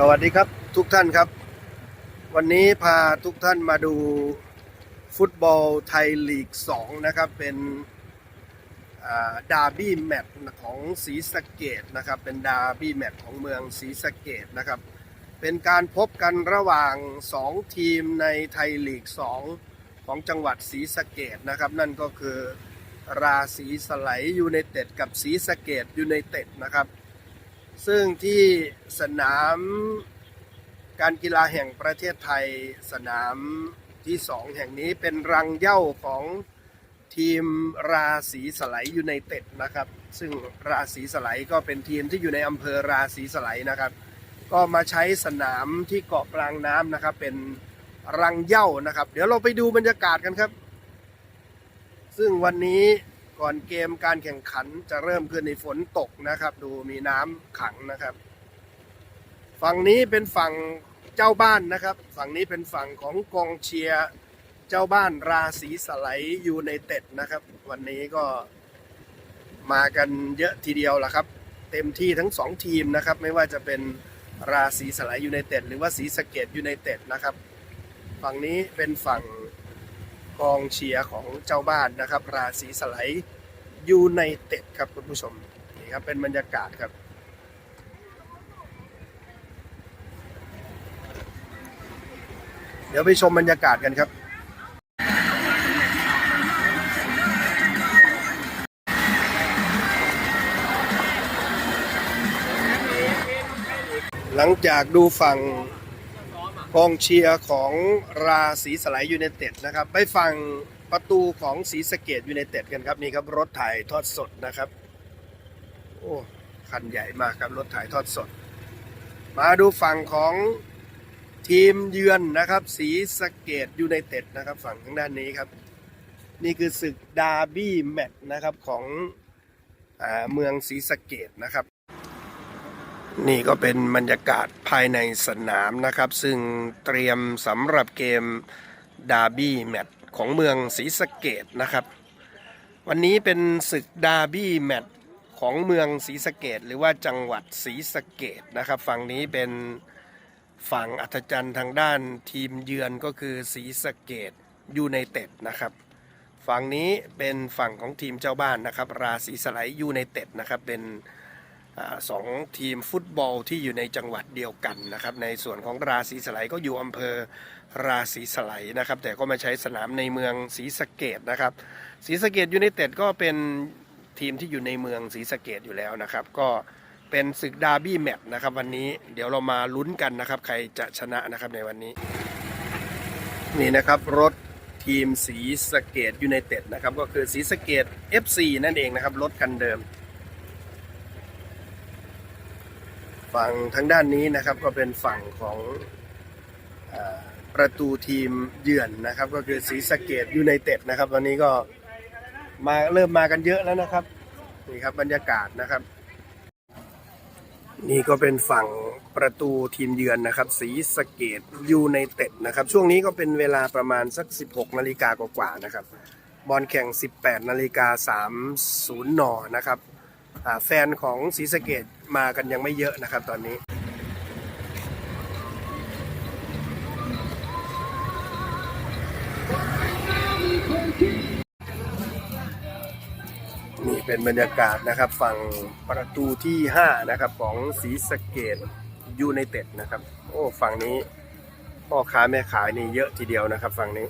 สวัสดีครับทุกท่านครับ วันนี้พาทุกท่านมาดูฟุตบอลไทยลีก 2 นะครับ เป็นดาร์บี้แมตช์ของศรีสะเกดนะครับ เป็นดาร์บี้แมตช์ของเมืองศรีสะเกดนะครับ เป็นการพบกันระหว่าง 2 ทีมในไทยลีก 2 ของจังหวัดศรีสะเกดนะครับ นั่นก็คือราศีสไลยยูไนเต็ดกับศรีสะเกดยูไนเต็ดนะครับ ซึ่งที่สนามการกีฬาแห่งประเทศไทยสนามที่สองแห่งนี้เป็นรังเย้าของทีมราศีสไลยยูไนเต็ดนะครับ ซึ่งราศีสไลก็เป็นทีมที่อยู่ในอำเภอราศีสไลนะครับ ก็มาใช้สนามที่เกาะกลางน้ำนะครับ เป็นรังเย้านะครับ เดี๋ยวเราไปดูบรรยากาศกันครับ ซึ่งวันนี้ ก่อนเกมการแข่งขันจะเริ่มขึ้นในฝนตกนะครับ ดูมีน้ำขังนะครับ ฝั่งนี้เป็นฝั่งเจ้าบ้านนะครับ ฝั่งนี้เป็นฝั่งของกองเชียร์เจ้าบ้านราศีสไลยยูไนเต็ดนะครับ วันนี้ก็มากันเยอะทีเดียวละครับ เต็มที่ทั้งสองทีมนะครับ ไม่ว่าจะเป็นราศีสไลยยูไนเต็ดหรือว่าศรีสะเกดยูไนเต็ดนะครับ ฝั่งนี้เป็นฝั่ง กองเชียร์ของเจ้าบ้านนะครับ ราศีสไลด์ยูไนเต็ดครับคุณผู้ชมนี่ครับเป็นบรรยากาศครับเดี๋ยวไปชมบรรยากาศกันครับ หลังจากดูฝั่ง กองเชียร์ของราศีสไลยยูไนเต็ดนะครับ ไปฟังประตูของศรีสะเกดยูไนเต็ดกันครับนี่ครับรถถ่ายทอดสดนะครับโอ้คันใหญ่มากครับรถถ่ายทอดสด มาดูฝั่งของทีมเยือนนะครับศรีสะเกดยูไนเต็ดนะครับฝั่งทางด้านนี้ครับ นี่คือศึกดาร์บี้แมตช์นะครับของอาเมืองศรีสะเกดนะครับ นี่ก็เป็นบรรยากาศภายในสนามนะครับ ซึ่งเตรียมสำหรับเกมดาร์บี้แมตช์ของเมืองศรีสะเกดนะครับ วันนี้เป็นศึกดาร์บี้แมตช์ของเมืองศรีสะเกดหรือว่าจังหวัดศรีสะเกดนะครับ ฝั่งนี้เป็นฝั่งอัธจันทร์ทางด้านทีมเยือนก็คือศรีสะเกดยูไนเต็ดนะครับ ฝั่งนี้เป็นฝั่งของทีมเจ้าบ้านนะครับ ราศีสไลยยูไนเต็ดนะครับเป็น สองทีมฟุตบอลที่อยู่ในจังหวัดเดียวกันนะครับ ในส่วนของราศีสไลก็อยู่อำเภอราศีสไลนะครับ แต่ก็มาใช้สนามในเมืองศรีสะเกดนะครับศรีสะเกดยูไนเต็ดก็เป็นทีมที่อยู่ในเมืองศรีสะเกดอยู่แล้วนะครับ ก็เป็นศึกดาร์บี้แมตช์นะครับ วันนี้เดี๋ยวเรามาลุ้นกันนะครับ ใครจะชนะนะครับในวันนี้ นี่นะครับรถทีมศรีสะเกดยูไนเต็ดนะครับ ก็คือศรีสะเกด FC นั่นเองนะครับรถคันเดิม ฝั่งทางด้านนี้นะครับก็เป็นฝั่งของอประตูทีมเยือนนะครับ ก็คือศรีสะเกดยูไนเต็ดนะครับวันนี้ก็มาเริ่มมากันเยอะแล้วนะครับนี่ครับบรรยากาศนะครับ นี่ก็เป็นฝั่งประตูทีมเยือนนะครับศรีสะเกดยูไนเต็ดนะครับ ช่วงนี้ก็เป็นเวลาประมาณสัก 16นาฬิกากว่าๆนะครับ บอลแข่ง 18นาฬิกา30นนะครับแฟนของศรีสะเกด มากันยังไม่เยอะนะครับตอนนี้นี่เป็นบรรยากาศนะครับฝั่งประตูที่ 5 นะครับ ของศรีสเกดยูไนเต็ดนะครับ โอ้ฝั่งนี้พ่อค้าแม่ขายนี่เยอะทีเดียวนะครับฝั่งนี้